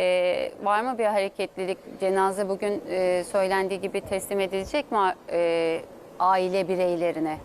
E, var mı bir hareketlilik? Cenaze bugün e, söylendiği gibi teslim edilecek mi e, aile bireylerine?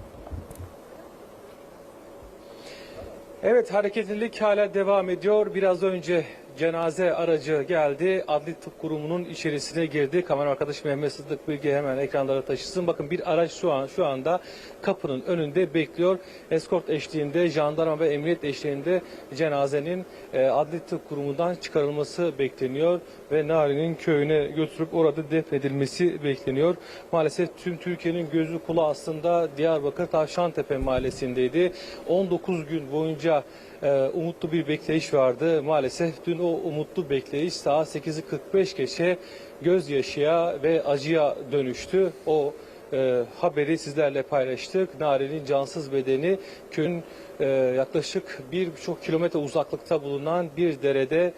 Evet hareketlilik hala devam ediyor. Biraz önce cenaze aracı geldi. Adli Tıp Kurumu'nun içerisine girdi. Kamera arkadaş Mehmet Sıddık Bilge hemen ekranlara taşısın. Bakın bir araç şu an şu anda kapının önünde bekliyor. Eskort eşliğinde, jandarma ve emniyet eşliğinde cenazenin e, Adli Tıp Kurumu'ndan çıkarılması bekleniyor ve Nari'nin köyüne götürüp orada defnedilmesi bekleniyor. Maalesef tüm Türkiye'nin gözü kulağı aslında Diyarbakır Tavşantepe mahallesindeydi. 19 gün boyunca e, umutlu bir bekleyiş vardı. Maalesef dün o umutlu bekleyiş saat 8'i 45 geçe gözyaşıya ve acıya dönüştü. O e, haberi sizlerle paylaştık. Nari'nin cansız bedeni köyün e, yaklaşık bir buçuk kilometre uzaklıkta bulunan bir derede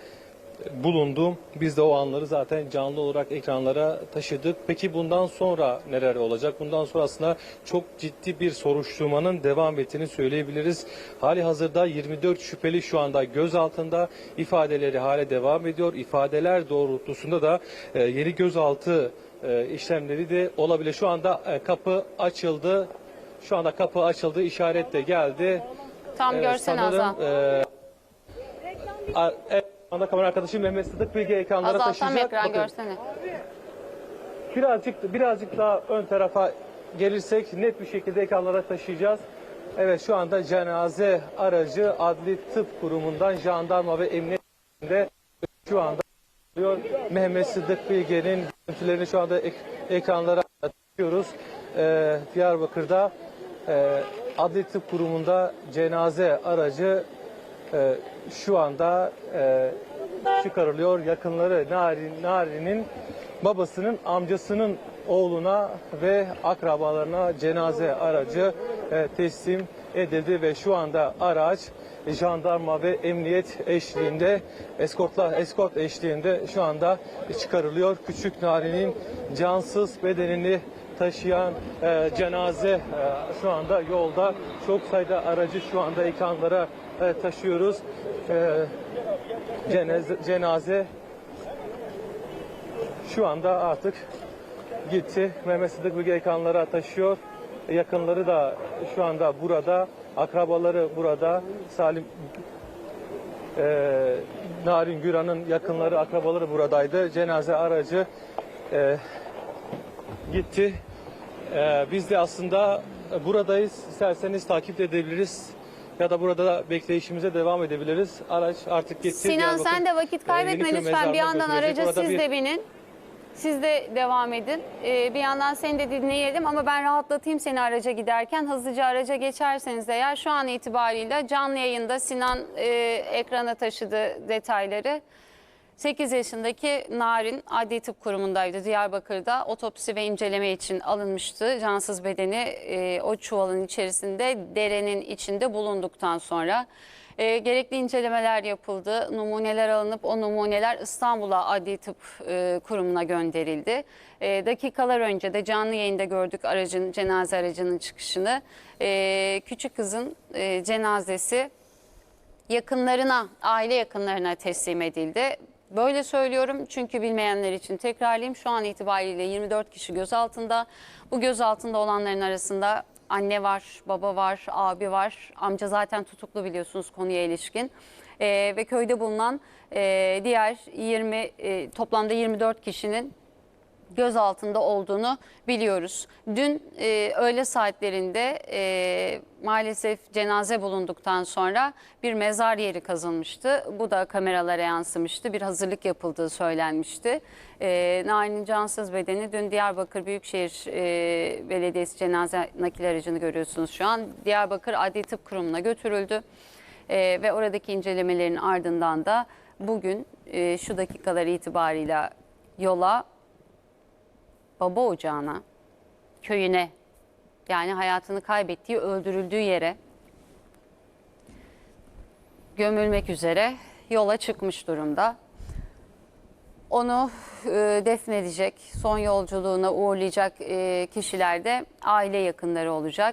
bulundum. Biz de o anları zaten canlı olarak ekranlara taşıdık. Peki bundan sonra neler olacak? Bundan sonrasında çok ciddi bir soruşturmanın devam ettiğini söyleyebiliriz. Hali hazırda 24 şüpheli şu anda gözaltında ifadeleri hale devam ediyor. İfadeler doğrultusunda da e, yeni gözaltı e, işlemleri de olabilir. Şu anda e, kapı açıldı. Şu anda kapı açıldı. İşaret de geldi. Tam görsen Azam. e, anda kamera arkadaşım Mehmet Sıdık Bilge ekranlara Azal tam taşıyacak. ekran Bakın, görsene. birazcık birazcık daha ön tarafa gelirsek net bir şekilde ekranlara taşıyacağız. Evet şu anda cenaze aracı Adli Tıp Kurumu'ndan jandarma ve emniyetinde şu anda diyor Mehmet Sıddık Bilge'nin görüntülerini şu anda ek- ekranlara taşıyoruz. Ee, Diyarbakır'da e, Adli Tıp Kurumu'nda cenaze aracı e, şu anda e, çıkarılıyor. Yakınları Nari, Nari'nin babasının amcasının oğluna ve akrabalarına cenaze aracı e, teslim edildi ve şu anda araç jandarma ve emniyet eşliğinde eskortla eskort eşliğinde şu anda çıkarılıyor. Küçük Nari'nin cansız bedenini taşıyan e, cenaze e, şu anda yolda. Çok sayıda aracı şu anda ekranlara e, taşıyoruz. E, cenaze, cenaze şu anda artık gitti. Mehmet Sıdık Bilge ekranlara taşıyor. Yakınları da şu anda burada. Akrabaları burada. Salim e, Narin Güran'ın yakınları, akrabaları buradaydı. Cenaze aracı e, gitti. E, biz de aslında buradayız. İsterseniz takip edebiliriz. Ya da burada bekleyişimize devam edebiliriz. Araç artık gitti. Sinan sen de vakit e, kaybetme lütfen. Bir yandan araca Orada siz bir- de binin. Siz de devam edin. Ee, bir yandan seni de dinleyelim ama ben rahatlatayım seni araca giderken. Hızlıca araca geçerseniz eğer şu an itibariyle canlı yayında Sinan e, ekrana taşıdı detayları. 8 yaşındaki Narin Adli Tıp Kurumu'ndaydı Diyarbakır'da. Otopsi ve inceleme için alınmıştı. Cansız bedeni e, o çuvalın içerisinde derenin içinde bulunduktan sonra e, gerekli incelemeler yapıldı. Numuneler alınıp o numuneler İstanbul'a Adli Tıp e, Kurumu'na gönderildi. E, dakikalar önce de canlı yayında gördük aracın cenaze aracının çıkışını. E, küçük kızın e, cenazesi yakınlarına, aile yakınlarına teslim edildi. Böyle söylüyorum çünkü bilmeyenler için tekrarlayayım. Şu an itibariyle 24 kişi gözaltında. Bu gözaltında olanların arasında anne var, baba var, abi var. Amca zaten tutuklu biliyorsunuz konuya ilişkin. Ee, ve köyde bulunan e, diğer 20 e, toplamda 24 kişinin gözaltında olduğunu biliyoruz. Dün e, öğle saatlerinde e, maalesef cenaze bulunduktan sonra bir mezar yeri kazılmıştı. Bu da kameralara yansımıştı. Bir hazırlık yapıldığı söylenmişti. E, Narin'in cansız bedeni dün Diyarbakır Büyükşehir e, Belediyesi cenaze nakil aracını görüyorsunuz şu an. Diyarbakır Adli Tıp Kurumu'na götürüldü. E, ve oradaki incelemelerin ardından da bugün e, şu dakikalar itibarıyla yola baba ocağına, köyüne yani hayatını kaybettiği, öldürüldüğü yere gömülmek üzere yola çıkmış durumda. Onu e, defnedecek, son yolculuğuna uğurlayacak e, kişiler de aile yakınları olacak.